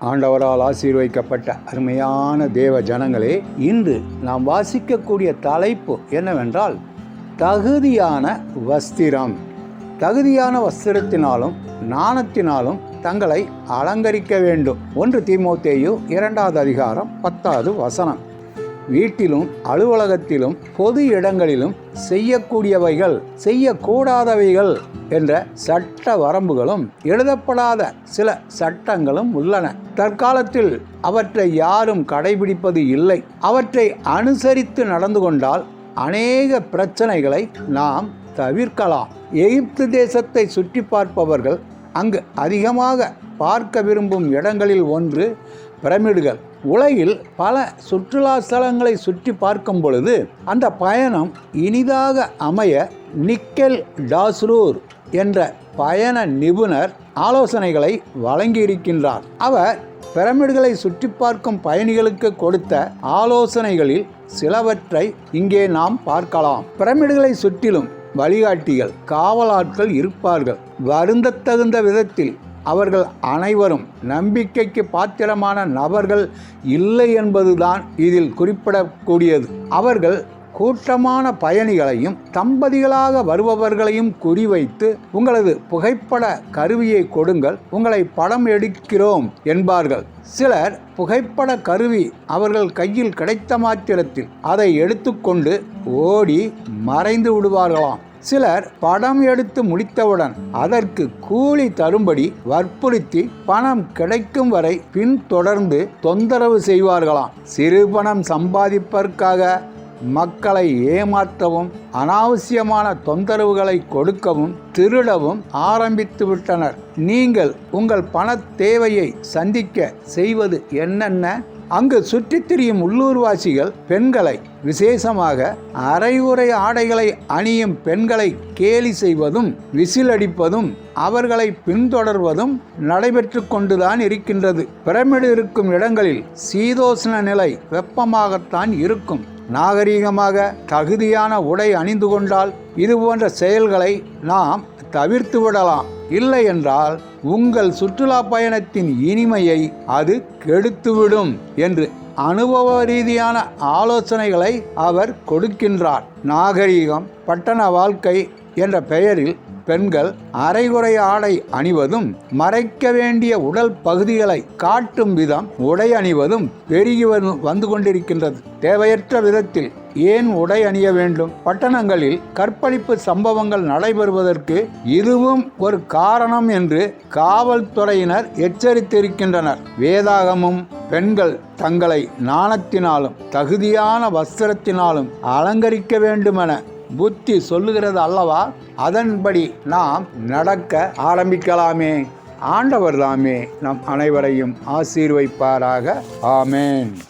ஆண்டவரால் ஆசீர்வைக்கப்பட்ட அருமையான தேவ ஜனங்களே இன்று நாம் வாசிக்கக்கூடிய தலைப்பு என்னவென்றால் தகுதியான வஸ்திரம். தகுதியான வஸ்திரத்தினாலும் நாணத்தினாலும் தங்களை அலங்கரிக்க வேண்டும். ஒன்று தீமோத்தேயு இரண்டாவது அதிகாரம் பத்தாவது வசனம். வீட்டிலும் அலுவலகத்திலும் பொது இடங்களிலும் செய்யக்கூடியவைகள் செய்யக்கூடாதவைகள் என்ற சட்ட வரம்புகளும் எழுதப்படாத சில சட்டங்களும் உள்ளன. தற்காலத்தில் அவற்றை யாரும் கடைபிடிப்பது இல்லை. அவற்றை அனுசரித்து நடந்து கொண்டால் அநேக பிரச்சனைகளை நாம் தவிர்க்கலாம். எகிப்து தேசத்தை சுற்றி பார்ப்பவர்கள் அங்கு அதிகமாக பார்க்க விரும்பும் இடங்களில் ஒன்று பிரமிடுகள். உலகில் பல சுற்றுலா ஸ்தலங்களை சுற்றி பார்க்கும் பொழுது அந்த பயணம் இனிதாக அமைய நிக்கெல் டாஸ்ரூர் என்ற பயண நிபுணர் ஆலோசனைகளை வழங்கியிருக்கின்றார். அவர் பிரமிடுகளை சுற்றி பார்க்கும் பயணிகளுக்கு கொடுத்த ஆலோசனைகளில் சிலவற்றை இங்கே நாம் பார்க்கலாம். பிரமிடுகளை சுற்றிலும் வழிகாட்டிகள் காவலாட்கள் இருப்பார்கள். வருந்தத்தகுந்த விதத்தில் அவர்கள் அனைவரும் நம்பிக்கைக்கு பாத்திரமான நபர்கள் இல்லை என்பதுதான் இதில் குறிப்பிடக்கூடியது. அவர்கள் கூட்டமான பயணிகளையும் தம்பதிகளாக வருபவர்களையும் குறிவைத்து உங்களது புகைப்பட கருவியை கொடுங்கள் உங்களை படம் எடுக்கிறோம் என்பார்கள். சிலர் புகைப்பட கருவி அவர்கள் கையில் கிடைத்த மாத்திரத்தில் அதை எடுத்துக்கொண்டு ஓடி மறைந்து விடுவார்களாம். சிலர் படம் எடுத்து முடித்தவுடன் அதற்கு கூலி தரும்படி வற்புறுத்தி பணம் கிடைக்கும் வரை பின்தொடர்ந்து தொந்தரவு செய்வார்களாம். சிறு பணம் சம்பாதிப்பதற்காக மக்களை ஏமாற்றவும் அனாவசியமான தொந்தரவுகளை கொடுக்கவும் திருடவும் ஆரம்பித்து விட்டனர். நீங்கள் உங்கள் பண தேவையை சந்திக்க செய்வது என்னென்ன? அங்கு சுற்றித் திரியும் உள்ளூர்வாசிகள் பெண்களை விசேஷமாக அரைகுறை ஆடைகளை அணியும் பெண்களை கேலி செய்வதும் விசிலடிப்பதும் அவர்களை பின்தொடர்வதும் நடைபெற்று கொண்டுதான் இருக்கின்றது. பிரமிடு இருக்கும் இடங்களில் சீதோஷ்ண நிலை வெப்பமாகத்தான் இருக்கும். நாகரீகமாக தகுதியான உடை அணிந்து கொண்டால் இது போன்ற செயல்களை நாம் தவிர்த்து விடலாம் இல்லை என்றால் உங்கள் சுற்றுலா பயணத்தின் இனிமையை அது கெடுத்துவிடும் என்று அனுபவ ரீதியான ஆலோசனைகளை அவர் கொடுக்கின்றார். நாகரீகம் பட்டண வாழ்க்கை என்ற பெயரில் பெண்கள் அரைகுறை ஆடை அணிவதும் மறைக்க வேண்டிய உடல் பகுதிகளை காட்டும் விதம் உடை அணிவதும் பெருகி வந்து கொண்டிருக்கின்றது. தேவையற்ற விதத்தில் ஏன் உடை அணிய வேண்டும்? பட்டணங்களில் கற்பழிப்பு சம்பவங்கள் நடைபெறுவதற்கு இதுவும் ஒரு காரணம் என்று காவல்துறையினர் எச்சரித்திருக்கின்றனர். வேதாகமும் பெண்கள் தங்களை நாணத்தினாலும் தகுதியான வஸ்திரத்தினாலும் அலங்கரிக்க வேண்டுமென புத்தி சொல்லுகிறது அல்லவா? அதன்படி நாம் நடக்க ஆரம்பிக்கலாமே. ஆண்டவர் தாமே நம் அனைவரையும் ஆசீர்வைப்பாராக. ஆமேன்.